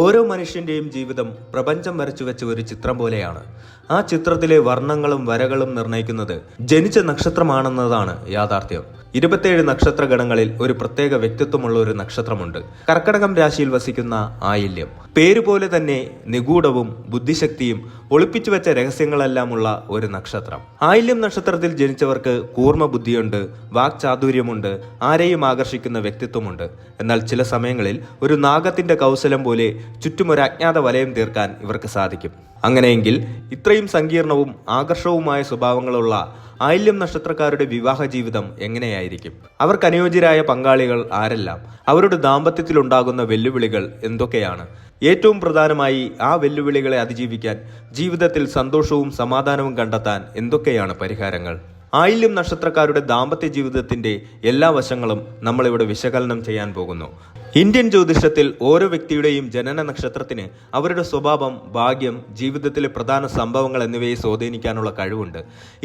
ഓരോ മനുഷ്യന്റെയും ജീവിതം പ്രപഞ്ചം വരച്ചു വെച്ച ഒരു ചിത്രം പോലെയാണ്. ആ ചിത്രത്തിലെ വർണങ്ങളും വരകളും നിർണയിക്കുന്നത് ജനിച്ച നക്ഷത്രമാണെന്നതാണ് യാഥാർത്ഥ്യം. ഇരുപത്തേഴ് നക്ഷത്ര ഗണങ്ങളിൽ ഒരു പ്രത്യേക വ്യക്തിത്വമുള്ള ഒരു നക്ഷത്രമുണ്ട്. കർക്കടകം രാശിയിൽ വസിക്കുന്ന ആയില്യം. പേരുപോലെ തന്നെ നിഗൂഢവും ബുദ്ധിശക്തിയും ഒളിപ്പിച്ചു വെച്ച രഹസ്യങ്ങളെല്ലാമുള്ള ഒരു നക്ഷത്രം. ആയില്യം നക്ഷത്രത്തിൽ ജനിച്ചവർക്ക് കൂർമ്മ ബുദ്ധിയുണ്ട് വാക്ചാതുര്യമുണ്ട് ആരെയും ആകർഷിക്കുന്ന വ്യക്തിത്വമുണ്ട്. എന്നാൽ ചില സമയങ്ങളിൽ ഒരു നാഗത്തിന്റെ കൗശലം പോലെ ചുറ്റും ഒരു അജ്ഞാത വലയം തീർക്കാൻ ഇവർക്ക് സാധിക്കും. അങ്ങനെയെങ്കിൽ ഇത്രയും സങ്കീർണവും ആകർഷവുമായ സ്വഭാവങ്ങളുള്ള ആയില്യം നക്ഷത്രക്കാരുടെ വിവാഹ ജീവിതം എങ്ങനെയായിരിക്കും? അവർക്ക് അനുയോജ്യരായ പങ്കാളികൾ ആരെല്ലാം? അവരുടെ ദാമ്പത്യത്തിലുണ്ടാകുന്ന വെല്ലുവിളികൾ എന്തൊക്കെയാണ്? ഏറ്റവും പ്രധാനമായി ആ വെല്ലുവിളികളെ അതിജീവിക്കാൻ ജീവിതത്തിൽ സന്തോഷവും സമാധാനവും കണ്ടെത്താൻ എന്തൊക്കെയാണ് പരിഹാരങ്ങൾ? ആയില്യം നക്ഷത്രക്കാരുടെ ദാമ്പത്യ ജീവിതത്തിന്റെ എല്ലാ വശങ്ങളും നമ്മളിവിടെ വിശകലനം ചെയ്യാൻ പോകുന്നു. ഇന്ത്യൻ ജ്യോതിഷത്തിൽ ഓരോ വ്യക്തിയുടെയും ജനന നക്ഷത്രത്തിന് അവരുടെ സ്വഭാവം ഭാഗ്യം ജീവിതത്തിലെ പ്രധാന സംഭവങ്ങൾ എന്നിവയെ സ്വാധീനിക്കാനുള്ള കഴിവുണ്ട്.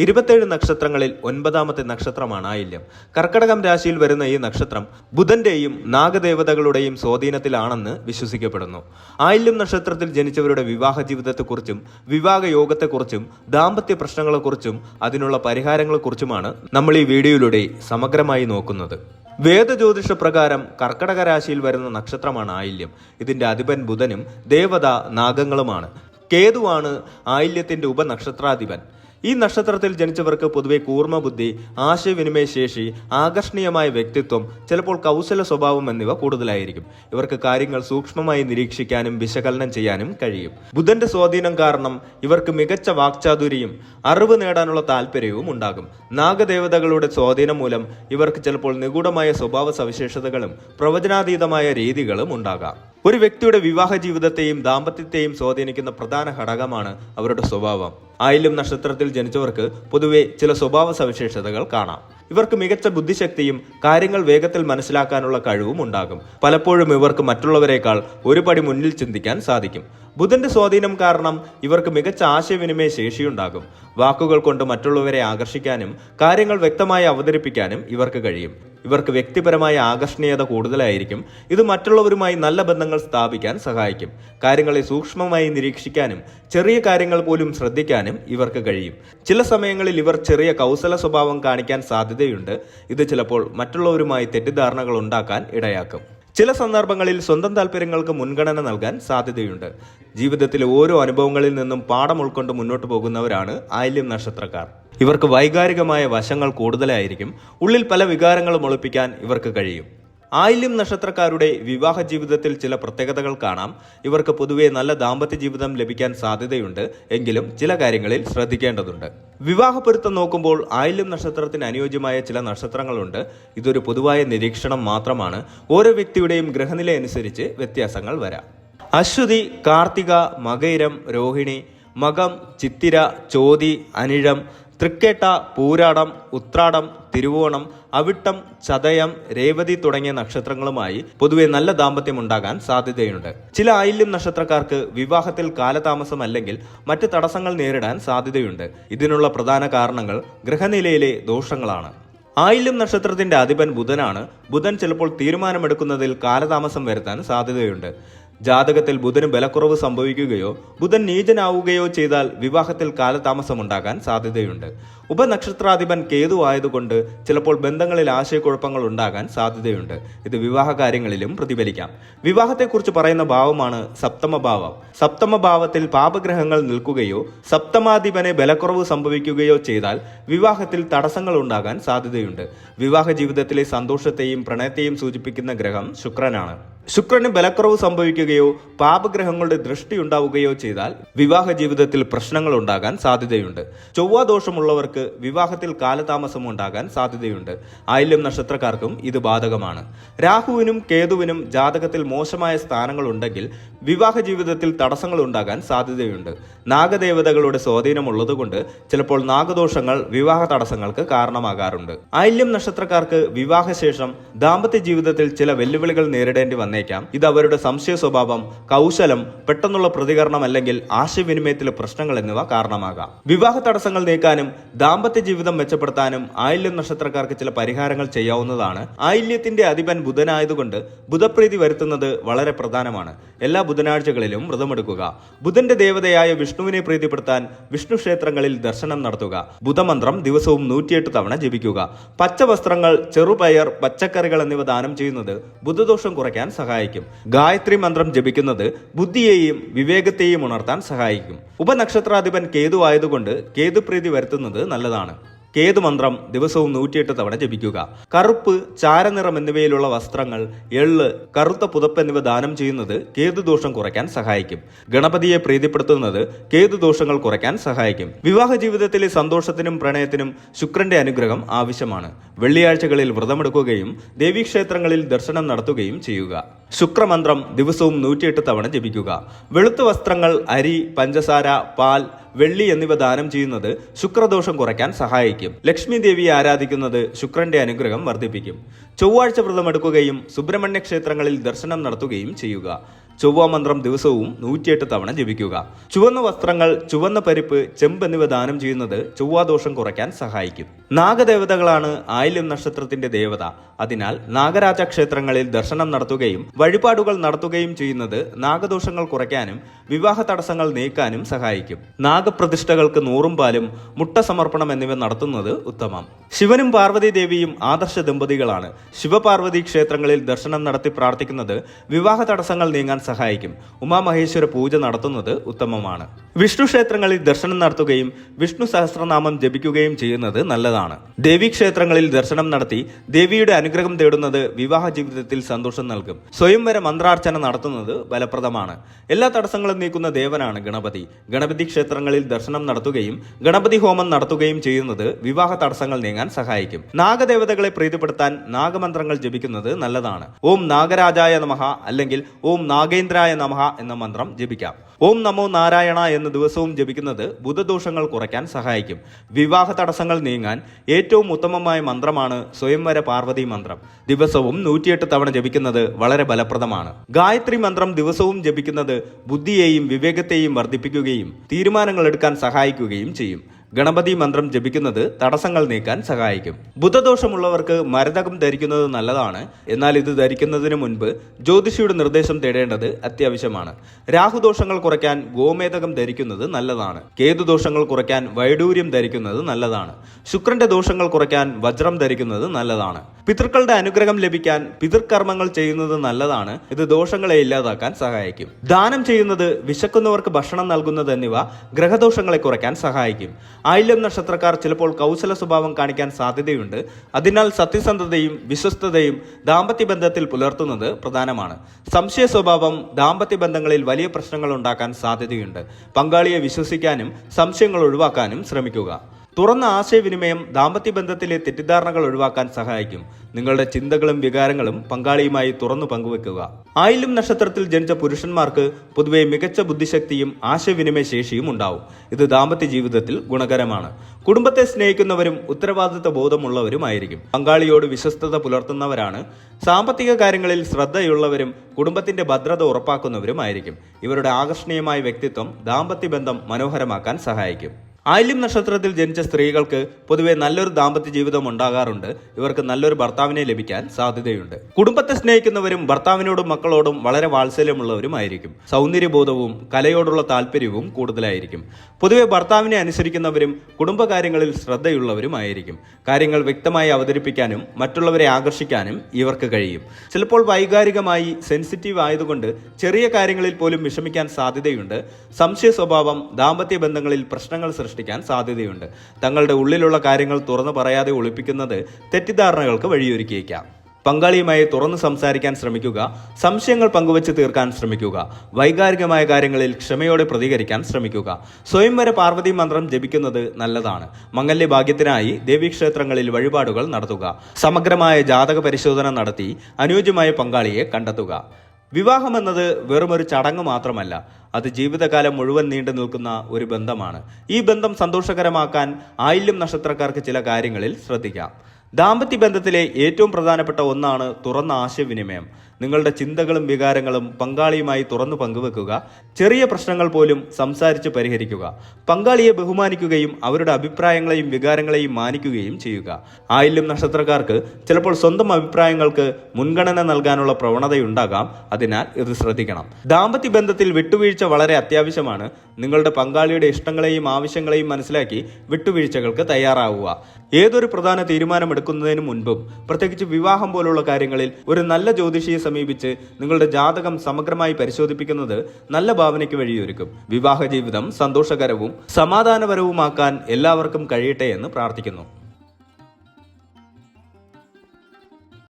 ഇരുപത്തേഴ് നക്ഷത്രങ്ങളിൽ ഒൻപതാമത്തെ നക്ഷത്രമാണ് ആയില്യം. കർക്കടകം രാശിയിൽ വരുന്ന ഈ നക്ഷത്രം ബുധന്റെയും നാഗദേവതകളുടെയും സ്വാധീനത്തിലാണെന്ന് വിശ്വസിക്കപ്പെടുന്നു. ആയില്യം നക്ഷത്രത്തിൽ ജനിച്ചവരുടെ വിവാഹ ജീവിതത്തെക്കുറിച്ചും വിവാഹ യോഗത്തെക്കുറിച്ചും ദാമ്പത്യ പ്രശ്നങ്ങളെക്കുറിച്ചും അതിനുള്ള പരിഹാരങ്ങളെക്കുറിച്ചുമാണ് നമ്മൾ ഈ വീഡിയോയിലൂടെ സമഗ്രമായി നോക്കുന്നത്. വേദജ്യോതിഷ പ്രകാരം കർക്കടക രാശിയിൽ വരുന്ന നക്ഷത്രമാണ് ആയില്യം. ഇതിന്റെ അധിപൻ ബുധനും ദേവത നാഗങ്ങളുമാണ്. കേതുവാണ് ആയില്യത്തിന്റെ ഉപനക്ഷത്രാധിപൻ. ഈ നക്ഷത്രത്തിൽ ജനിച്ചവർക്ക് പൊതുവെ കൂർമ്മ ബുദ്ധി ആശയവിനിമയ ശേഷി ആകർഷണീയമായ വ്യക്തിത്വം ചിലപ്പോൾ കൗശല സ്വഭാവം എന്നിവ കൂടുതലായിരിക്കും. ഇവർക്ക് കാര്യങ്ങൾ സൂക്ഷ്മമായി നിരീക്ഷിക്കാനും വിശകലനം ചെയ്യാനും കഴിയും. ബുധന്റെ സ്വാധീനം കാരണം ഇവർക്ക് മികച്ച വാക്ചാതുരിയും അറിവ് നേടാനുള്ള താല്പര്യവും ഉണ്ടാകും. നാഗദേവതകളുടെ സ്വാധീനം മൂലം ഇവർക്ക് ചിലപ്പോൾ നിഗൂഢമായ സ്വഭാവ സവിശേഷതകളും പ്രവചനാതീതമായ രീതികളും ഉണ്ടാകാം. ഒരു വ്യക്തിയുടെ വിവാഹ ജീവിതത്തെയും ദാമ്പത്യത്തെയും സ്വാധീനിക്കുന്ന പ്രധാന ഘടകമാണ് അവരുടെ സ്വഭാവം. ആയിലും നക്ഷത്രത്തിൽ ജനിച്ചവർക്ക് പൊതുവെ ചില സ്വഭാവ സവിശേഷതകൾ കാണാം. ഇവർക്ക് മികച്ച ബുദ്ധിശക്തിയും കാര്യങ്ങൾ വേഗത്തിൽ മനസ്സിലാക്കാനുള്ള കഴിവും ഉണ്ടാകും. പലപ്പോഴും ഇവർക്ക് മറ്റുള്ളവരെക്കാൾ ഒരുപടി മുന്നിൽ ചിന്തിക്കാൻ സാധിക്കും. ബുധന്റെ സ്വാധീനം കാരണം ഇവർക്ക് മികച്ച ആശയവിനിമയ ശേഷിയുണ്ടാകും. വാക്കുകൾ കൊണ്ട് മറ്റുള്ളവരെ ആകർഷിക്കാനും കാര്യങ്ങൾ വ്യക്തമായി അവതരിപ്പിക്കാനും ഇവർക്ക് കഴിയും. ഇവർക്ക് വ്യക്തിപരമായ ആകർഷണീയത കൂടുതലായിരിക്കും. ഇത് മറ്റുള്ളവരുമായി നല്ല ബന്ധങ്ങൾ സ്ഥാപിക്കാൻ സഹായിക്കും. കാര്യങ്ങളെ സൂക്ഷ്മമായി നിരീക്ഷിക്കാനും ചെറിയ കാര്യങ്ങൾ പോലും ശ്രദ്ധിക്കാനും ഇവർക്ക് കഴിയും. ചില സമയങ്ങളിൽ ഇവർ ചെറിയ കൗശല സ്വഭാവം കാണിക്കാൻ സാധ്യതയുണ്ട്. ഇത് ചിലപ്പോൾ മറ്റുള്ളവരുമായി തെറ്റിദ്ധാരണകൾ ഉണ്ടാക്കാൻ ഇടയാക്കും. ചില സന്ദർഭങ്ങളിൽ സ്വന്തം താല്പര്യങ്ങൾക്ക് മുൻഗണന നൽകാൻ സാധ്യതയുണ്ട്. ജീവിതത്തിലെ ഓരോ അനുഭവങ്ങളിൽ നിന്നും പാഠം ഉൾക്കൊണ്ട് മുന്നോട്ട് പോകുന്നവരാണ് ആയില്യം നക്ഷത്രക്കാർ. ഇവർക്ക് വൈകാരികമായ വശങ്ങൾ കൂടുതലായിരിക്കും. ഉള്ളിൽ പല വികാരങ്ങളും ഒളിപ്പിക്കാൻ ഇവർക്ക് കഴിയും. ആയില്യം നക്ഷത്രക്കാരുടെ വിവാഹ ജീവിതത്തിൽ ചില പ്രത്യേകതകൾ കാണാം. ഇവർക്ക് പൊതുവെ നല്ല ദാമ്പത്യ ജീവിതം ലഭിക്കാൻ സാധ്യതയുണ്ട്. എങ്കിലും ചില കാര്യങ്ങളിൽ ശ്രദ്ധിക്കേണ്ടതുണ്ട്. വിവാഹ പൊരുത്തം നോക്കുമ്പോൾ ആയില്യം നക്ഷത്രത്തിന് അനുയോജ്യമായ ചില നക്ഷത്രങ്ങളുണ്ട്. ഇതൊരു പൊതുവായ നിരീക്ഷണം മാത്രമാണ്. ഓരോ വ്യക്തിയുടെയും ഗ്രഹനില അനുസരിച്ച് വ്യത്യാസങ്ങൾ വരാം. അശ്വതി കാർത്തിക മകൈരം രോഹിണി മകം ചിത്തിര ചോതി അനിഴം തൃക്കേട്ട പൂരാടം ഉത്രാടം തിരുവോണം അവിട്ടം ചതയം രേവതി തുടങ്ങിയ നക്ഷത്രങ്ങളുമായി പൊതുവെ നല്ല ദാമ്പത്യം ഉണ്ടാകാൻ സാധ്യതയുണ്ട്. ചില ആയില്യം നക്ഷത്രക്കാർക്ക് വിവാഹത്തിൽ കാലതാമസം അല്ലെങ്കിൽ മറ്റ് തടസ്സങ്ങൾ നേരിടാൻ സാധ്യതയുണ്ട്. ഇതിനുള്ള പ്രധാന കാരണങ്ങൾ ഗ്രഹനിലയിലെ ദോഷങ്ങളാണ്. ആയില്യം നക്ഷത്രത്തിന്റെ അധിപൻ ബുധനാണ്. ബുധൻ ചിലപ്പോൾ തീരുമാനമെടുക്കുന്നതിൽ കാലതാമസം വരുത്താൻ സാധ്യതയുണ്ട്. ജാതകത്തിൽ ബുധന് ബലക്കുറവ് സംഭവിക്കുകയോ ബുധൻ നീചനാവുകയോ ചെയ്താൽ വിവാഹത്തിൽ കാലതാമസമുണ്ടാകാൻ സാധ്യതയുണ്ട്. ഉപനക്ഷത്രാധിപൻ കേതു ആയതുകൊണ്ട് ചിലപ്പോൾ ബന്ധങ്ങളിൽ ആശയക്കുഴപ്പങ്ങൾ ഉണ്ടാകാൻ സാധ്യതയുണ്ട്. ഇത് വിവാഹ കാര്യങ്ങളിലും പ്രതിഫലിക്കാം. വിവാഹത്തെക്കുറിച്ച് പറയുന്ന ഭാവമാണ് സപ്തമഭാവം. സപ്തമഭാവത്തിൽ സപ്തമ ഭാവത്തിൽ പാപഗ്രഹങ്ങൾ നിൽക്കുകയോ സപ്തമാധിപനെ ബലക്കുറവ് സംഭവിക്കുകയോ ചെയ്താൽ വിവാഹത്തിൽ തടസ്സങ്ങൾ ഉണ്ടാകാൻ സാധ്യതയുണ്ട്. വിവാഹ ജീവിതത്തിലെ സന്തോഷത്തെയും പ്രണയത്തെയും സൂചിപ്പിക്കുന്ന ഗ്രഹം ശുക്രനാണ്. ശുക്രന് ബലക്കുറവ് സംഭവിക്കുകയോ പാപഗ്രഹങ്ങളുടെ ദൃഷ്ടി ഉണ്ടാവുകയോ ചെയ്താൽ വിവാഹ ജീവിതത്തിൽ പ്രശ്നങ്ങൾ ഉണ്ടാകാൻ സാധ്യതയുണ്ട്. ചൊവ്വാദോഷമുള്ളവർക്ക് വിവാഹത്തിൽ കാലതാമസം ഉണ്ടാകാൻ സാധ്യതയുണ്ട്. ആയില്യം നക്ഷത്രക്കാർക്കും ഇത് ബാധകമാണ്. രാഹുവിനും കേതുവിനും ജാതകത്തിൽ മോശമായ സ്ഥാനങ്ങൾ ഉണ്ടെങ്കിൽ വിവാഹ ജീവിതത്തിൽ തടസ്സങ്ങൾ ഉണ്ടാകാൻ സാധ്യതയുണ്ട്. നാഗദേവതകളുടെ സ്വാധീനമുള്ളതുകൊണ്ട് ചിലപ്പോൾ നാഗദോഷങ്ങൾ വിവാഹ തടസ്സങ്ങൾക്ക് കാരണമാകാറുണ്ട്. ആയില്യം നക്ഷത്രക്കാർക്ക് വിവാഹശേഷം ദാമ്പത്യ ജീവിതത്തിൽ ചില വെല്ലുവിളികൾ നേരിടേണ്ടി വന്നേക്കാം വന്നേക്കാം. ഇത് അവരുടെ സംശയ സ്വഭാവം കൗശലം പെട്ടെന്നുള്ള പ്രതികരണം അല്ലെങ്കിൽ ആശയവിനിമയത്തിലെ പ്രശ്നങ്ങൾ എന്നിവ കാരണമാകാം. വിവാഹ തടസ്സങ്ങൾ നീക്കാനും ദാമ്പത്യ ജീവിതം മെച്ചപ്പെടുത്താനും ആയില്യം നക്ഷത്രക്കാർക്ക് ചില പരിഹാരങ്ങൾ ചെയ്യാവുന്നതാണ്. ആയില്യത്തിന്റെ അധിപൻ ബുധനായതുകൊണ്ട് ബുധപ്രീതി വരുത്തുന്നത് വളരെ പ്രധാനമാണ്. എല്ലാ ബുധനാഴ്ചകളിലും വ്രതമെടുക്കുക. ബുധന്റെ ദേവതയായ വിഷ്ണുവിനെ പ്രീതിപ്പെടുത്താൻ വിഷ്ണു ക്ഷേത്രങ്ങളിൽ ദർശനം നടത്തുക. ബുധമന്ത്രം ദിവസവും നൂറ്റിയെട്ട് തവണ ജപിക്കുക. പച്ച വസ്ത്രങ്ങൾ ചെറുപയർ പച്ചക്കറികൾ എന്നിവ ദാനം ചെയ്യുന്നത് ബുധദോഷം കുറയ്ക്കാൻ ഗായത്രി മന്ത്രം ജപിക്കുന്നത് ബുദ്ധിയെയും വിവേകത്തെയും ഉണർത്താൻ സഹായിക്കും. ഉപനക്ഷത്രാധിപൻ കേതു ആയതുകൊണ്ട് കേതുപ്രീതി വരുത്തുന്നത് നല്ലതാണ്. കേതു മന്ത്രം ദിവസവും നൂറ്റിയെട്ട് തവണ ജപിക്കുക. കറുപ്പ് ചാരനിറം എന്നിവയിലുള്ള വസ്ത്രങ്ങൾ എള്ള് കറുത്ത പുതപ്പ് എന്നിവ ദാനം ചെയ്യുന്നത് കേതുദോഷം കുറയ്ക്കാൻ സഹായിക്കും. ഗണപതിയെ പ്രീതിപ്പെടുത്തുന്നത് കേതുദോഷങ്ങൾ കുറയ്ക്കാൻ സഹായിക്കും. വിവാഹ ജീവിതത്തിലെ സന്തോഷത്തിനും പ്രണയത്തിനും ശുക്രന്റെ അനുഗ്രഹം ആവശ്യമാണ്. വെള്ളിയാഴ്ചകളിൽ വ്രതമെടുക്കുകയും ദേവീക്ഷേത്രങ്ങളിൽ ദർശനം നടത്തുകയും ചെയ്യുക. ശുക്രമന്ത്രം ദിവസവും നൂറ്റിയെട്ട് തവണ ജപിക്കുക. വെളുത്ത വസ്ത്രങ്ങൾ അരി പഞ്ചസാര പാൽ വെള്ളി എന്നിവ ദാനം ചെയ്യുന്നത് ശുക്രദോഷം കുറയ്ക്കാൻ സഹായിക്കും. ലക്ഷ്മി ദേവിയെ ആരാധിക്കുന്നത് ശുക്രന്റെ അനുഗ്രഹം വർദ്ധിപ്പിക്കും. ചൊവ്വാഴ്ച വ്രതമെടുക്കുകയും സുബ്രഹ്മണ്യ ക്ഷേത്രങ്ങളിൽ ദർശനം നടത്തുകയും ചെയ്യുക. ചൊവ്വ മന്ത്രം ദിവസവും നൂറ്റിയെട്ട് തവണ ജപിക്കുക. ചുവന്ന വസ്ത്രങ്ങൾ ചുവന്ന പരിപ്പ് ചെമ്പ് എന്നിവ ദാനം ചെയ്യുന്നത് ചൊവ്വാദോഷം കുറയ്ക്കാൻ സഹായിക്കും. നാഗദേവതകളാണ് ആയില്യം നക്ഷത്രത്തിന്റെ ദേവത. അതിനാൽ നാഗരാജ ക്ഷേത്രങ്ങളിൽ ദർശനം നടത്തുകയും വഴിപാടുകൾ നടത്തുകയും ചെയ്യുന്നത് നാഗദോഷങ്ങൾ കുറയ്ക്കാനും വിവാഹ തടസ്സങ്ങൾ നീക്കാനും സഹായിക്കും. നാഗപ്രതിഷ്ഠകൾക്ക് നൂറും പാലും മുട്ട സമർപ്പണം എന്നിവ നടത്തുന്നത് ഉത്തമം. ശിവനും പാർവതി ദേവിയും ആദർശ ദമ്പതികളാണ് ശിവപാർവതി ക്ഷേത്രങ്ങളിൽ ദർശനം നടത്തി പ്രാർത്ഥിക്കുന്നത് വിവാഹ തടസ്സങ്ങൾ നീങ്ങാൻ സഹായിക്കും. ഉമാമഹേശ്വര പൂജ നടത്തുന്നത് ഉത്തമമാണ്. വിഷ്ണു ക്ഷേത്രങ്ങളിൽ ദർശനം നടത്തുകയും വിഷ്ണു സഹസ്രനാമം ജപിക്കുകയും ചെയ്യുന്നത് നല്ലതാണ്. ദേവീക്ഷേത്രങ്ങളിൽ ദർശനം നടത്തി ദേവിയുടെ അനുഗ്രഹം തേടുന്നത് വിവാഹ ജീവിതത്തിൽ സന്തോഷം നൽകും. സ്വയംവര മന്ത്രാർച്ചന നടത്തുന്നത് ഫലപ്രദമാണ്. എല്ലാ തടസ്സങ്ങളും നീക്കുന്ന ദേവനാണ് ഗണപതി. ഗണപതി ക്ഷേത്രങ്ങളിൽ ദർശനം നടത്തുകയും ഗണപതി ഹോമം നടത്തുകയും ചെയ്യുന്നത് വിവാഹ തടസ്സങ്ങൾ നീങ്ങാൻ സഹായിക്കും. നാഗദേവതകളെ പ്രീതിപ്പെടുത്താൻ നാഗമന്ത്രങ്ങൾ ജപിക്കുന്നത് നല്ലതാണ്. ഓം നാഗരാജായ നമഹ അല്ലെങ്കിൽ ഓം നാഗേന്ദ്രായ നമഹ എന്ന മന്ത്രം ജപിക്കാം. ഓം നമോ നാരായണ എന്ന ദിവസവും ജപിക്കുന്നത് ബുധദോഷങ്ങൾ കുറയ്ക്കാൻ സഹായിക്കും. വിവാഹ തടസ്സങ്ങൾ നീങ്ങാൻ ഏറ്റവും ഉത്തമമായ മന്ത്രമാണ് സ്വയംവര പാർവതി മന്ത്രം. ദിവസവും നൂറ്റിയെട്ട് തവണ ജപിക്കുന്നത് വളരെ ഫലപ്രദമാണ്. ഗായത്രി മന്ത്രം ദിവസവും ജപിക്കുന്നത് ബുദ്ധിയെയും വിവേകത്തെയും വർദ്ധിപ്പിക്കുകയും തീരുമാനങ്ങൾ എടുക്കാൻ സഹായിക്കുകയും ചെയ്യും. ഗണപതി മന്ത്രം ജപിക്കുന്നത് തടസ്സങ്ങൾ നീക്കാൻ സഹായിക്കും. ബുദ്ധദോഷമുള്ളവർക്ക് മരതകം ധരിക്കുന്നത് നല്ലതാണ്. എന്നാൽ ഇത് ധരിക്കുന്നതിന് മുൻപ് ജ്യോതിഷിയുടെ നിർദ്ദേശം തേടേണ്ടത് അത്യാവശ്യമാണ്. രാഹുദോഷങ്ങൾ കുറയ്ക്കാൻ ഗോമേതകം ധരിക്കുന്നത് നല്ലതാണ്. കേതുദോഷങ്ങൾ കുറയ്ക്കാൻ വൈഡൂര്യം ധരിക്കുന്നത് നല്ലതാണ്. ശുക്രന്റെ ദോഷങ്ങൾ കുറയ്ക്കാൻ വജ്രം ധരിക്കുന്നത് നല്ലതാണ്. പിതൃക്കളുടെ അനുഗ്രഹം ലഭിക്കാൻ പിതൃകർമ്മങ്ങൾ ചെയ്യുന്നത് നല്ലതാണ്. ഇത് ദോഷങ്ങളെ ഇല്ലാതാക്കാൻ സഹായിക്കും. ദാനം ചെയ്യുന്നത് വിശക്കുന്നവർക്ക് ഭക്ഷണം നൽകുന്നത് എന്നിവ ഗ്രഹദോഷങ്ങളെ കുറയ്ക്കാൻ സഹായിക്കും. ആയില്യം നക്ഷത്രക്കാർ ചിലപ്പോൾ കൗശല സ്വഭാവം കാണിക്കാൻ സാധ്യതയുണ്ട്. അതിനാൽ സത്യസന്ധതയും വിശ്വസ്തതയും ദാമ്പത്യ ബന്ധത്തിൽ പുലർത്തുന്നത് പ്രധാനമാണ്. സംശയ സ്വഭാവം ദാമ്പത്യ ബന്ധങ്ങളിൽ വലിയ പ്രശ്നങ്ങൾ ഉണ്ടാക്കാൻ സാധ്യതയുണ്ട്. പങ്കാളിയെ വിശ്വസിക്കാനും സംശയങ്ങൾ ഒഴിവാക്കാനും ശ്രമിക്കുക. തുറന്ന ആശയവിനിമയം ദാമ്പത്യ ബന്ധത്തിലെ തെറ്റിദ്ധാരണകൾ ഒഴിവാക്കാൻ സഹായിക്കും. നിങ്ങളുടെ ചിന്തകളും വികാരങ്ങളും പങ്കാളിയുമായി തുറന്നു പങ്കുവെക്കുക. ആയിലും നക്ഷത്രത്തിൽ ജനിച്ച പുരുഷന്മാർക്ക് പൊതുവെ മികച്ച ബുദ്ധിശക്തിയും ആശയവിനിമയ ശേഷിയും ഉണ്ടാവും. ഇത് ദാമ്പത്യ ജീവിതത്തിൽ ഗുണകരമാണ്. കുടുംബത്തെ സ്നേഹിക്കുന്നവരും ഉത്തരവാദിത്വ ബോധമുള്ളവരുമായിരിക്കും. പങ്കാളിയോട് വിശ്വസ്തത പുലർത്തുന്നവരാണ്. സാമ്പത്തിക കാര്യങ്ങളിൽ ശ്രദ്ധയുള്ളവരും കുടുംബത്തിന്റെ ഭദ്രത ഉറപ്പാക്കുന്നവരുമായിരിക്കും. ഇവരുടെ ആകർഷണീയമായ വ്യക്തിത്വം ദാമ്പത്യ ബന്ധം മനോഹരമാക്കാൻ സഹായിക്കും. ആയില്യം നക്ഷത്രത്തിൽ ജനിച്ച സ്ത്രീകൾക്ക് പൊതുവെ നല്ലൊരു ദാമ്പത്യ ജീവിതം ഉണ്ടാകാറുണ്ട്. ഇവർക്ക് നല്ലൊരു ഭർത്താവിനെ ലഭിക്കാൻ സാധ്യതയുണ്ട്. കുടുംബത്തെ സ്നേഹിക്കുന്നവരും ഭർത്താവിനോടും മക്കളോടും വളരെ വാത്സല്യമുള്ളവരുമായിരിക്കും. സൗന്ദര്യബോധവും കലയോടുള്ള താല്പര്യവും കൂടുതലായിരിക്കും. പൊതുവെ ഭർത്താവിനെ അനുസരിക്കുന്നവരും കുടുംബകാര്യങ്ങളിൽ ശ്രദ്ധയുള്ളവരുമായിരിക്കും. കാര്യങ്ങൾ വ്യക്തമായി അവതരിപ്പിക്കാനും മറ്റുള്ളവരെ ആകർഷിക്കാനും ഇവർക്ക് കഴിയും. ചിലപ്പോൾ വൈകാരികമായി സെൻസിറ്റീവ് ആയതുകൊണ്ട് ചെറിയ കാര്യങ്ങളിൽ പോലും വിഷമിക്കാൻ സാധ്യതയുണ്ട്. സംശയ സ്വഭാവം ദാമ്പത്യ ബന്ധങ്ങളിൽ പ്രശ്നങ്ങൾ സൃഷ്ടിക്കാൻ സാധ്യതയുണ്ട്. തങ്ങളുടെ ഉള്ളിലുള്ള കാര്യങ്ങൾ തുറന്നു പറയാതെ ഒളിപ്പിക്കുന്നത് തെറ്റിദ്ധാരണകൾക്ക് വഴിയൊരുക്കിയേക്കാം. പങ്കാളിയുമായി തുറന്നു സംസാരിക്കാൻ ശ്രമിക്കുക സംശയങ്ങൾ പങ്കുവച്ച് തീർക്കാൻ ശ്രമിക്കുക വൈകാരികമായ കാര്യങ്ങളിൽ ക്ഷമയോടെ പ്രതികരിക്കാൻ ശ്രമിക്കുക. സ്വയംവര പാർവതി മന്ത്രം ജപിക്കുന്നത് നല്ലതാണ്. മംഗല്യ ഭാഗ്യത്തിനായി ദേവീക്ഷേത്രങ്ങളിൽ വഴിപാടുകൾ നടത്തുക. സമഗ്രമായ ജാതക പരിശോധന നടത്തി അനുയോജ്യമായ പങ്കാളിയെ കണ്ടെത്തുക. വിവാഹമെന്നത് വെറുമൊരു ചടങ്ങ് മാത്രമല്ല അത് ജീവിതകാലം മുഴുവൻ നീണ്ടു നിൽക്കുന്ന ഒരു ബന്ധമാണ്. ഈ ബന്ധം സന്തോഷകരമാക്കാൻ ആയില്യം നക്ഷത്രക്കാർക്ക് ചില കാര്യങ്ങളിൽ ശ്രദ്ധിക്കാം. ദാമ്പത്യ ബന്ധത്തിലെ ഏറ്റവും പ്രധാനപ്പെട്ട ഒന്നാണ് തുറന്ന ആശയവിനിമയം. നിങ്ങളുടെ ചിന്തകളും വികാരങ്ങളും പങ്കാളിയുമായി തുറന്നു പങ്കുവെക്കുക. ചെറിയ പ്രശ്നങ്ങൾ പോലും സംസാരിച്ച് പരിഹരിക്കുക. പങ്കാളിയെ ബഹുമാനിക്കുകയും അവരുടെ അഭിപ്രായങ്ങളെയും വികാരങ്ങളെയും മാനിക്കുകയും ചെയ്യുക. ആയില്യം നക്ഷത്രക്കാർക്ക് ചിലപ്പോൾ സ്വന്തം അഭിപ്രായങ്ങൾക്ക് മുൻഗണന നൽകാനുള്ള പ്രവണതയുണ്ടാകാം. അതിനാൽ ഇത് ശ്രദ്ധിക്കണം. ദാമ്പത്യ ബന്ധത്തിൽ വിട്ടുവീഴ്ച വളരെ അത്യാവശ്യമാണ്. നിങ്ങളുടെ പങ്കാളിയുടെ ഇഷ്ടങ്ങളെയും ആവശ്യങ്ങളെയും മനസ്സിലാക്കി വിട്ടുവീഴ്ചകൾക്ക് തയ്യാറാവുക. ഏതൊരു പ്രധാന തീരുമാനമെടുക്കുന്നതിന് മുൻപും പ്രത്യേകിച്ച് വിവാഹം പോലുള്ള കാര്യങ്ങളിൽ ഒരു നല്ല ജ്യോതിഷിയെ സമീപിച്ച് നിങ്ങളുടെ ജാതകം സമഗ്രമായി പരിശോധിപ്പിക്കുന്നത് നല്ല ഭാവനയ്ക്ക് വഴിയൊരുക്കും. വിവാഹ ജീവിതം സന്തോഷകരവും സമാധാനപരവുമാക്കാൻ എല്ലാവർക്കും കഴിയട്ടെ എന്ന് പ്രാർത്ഥിക്കുന്നു.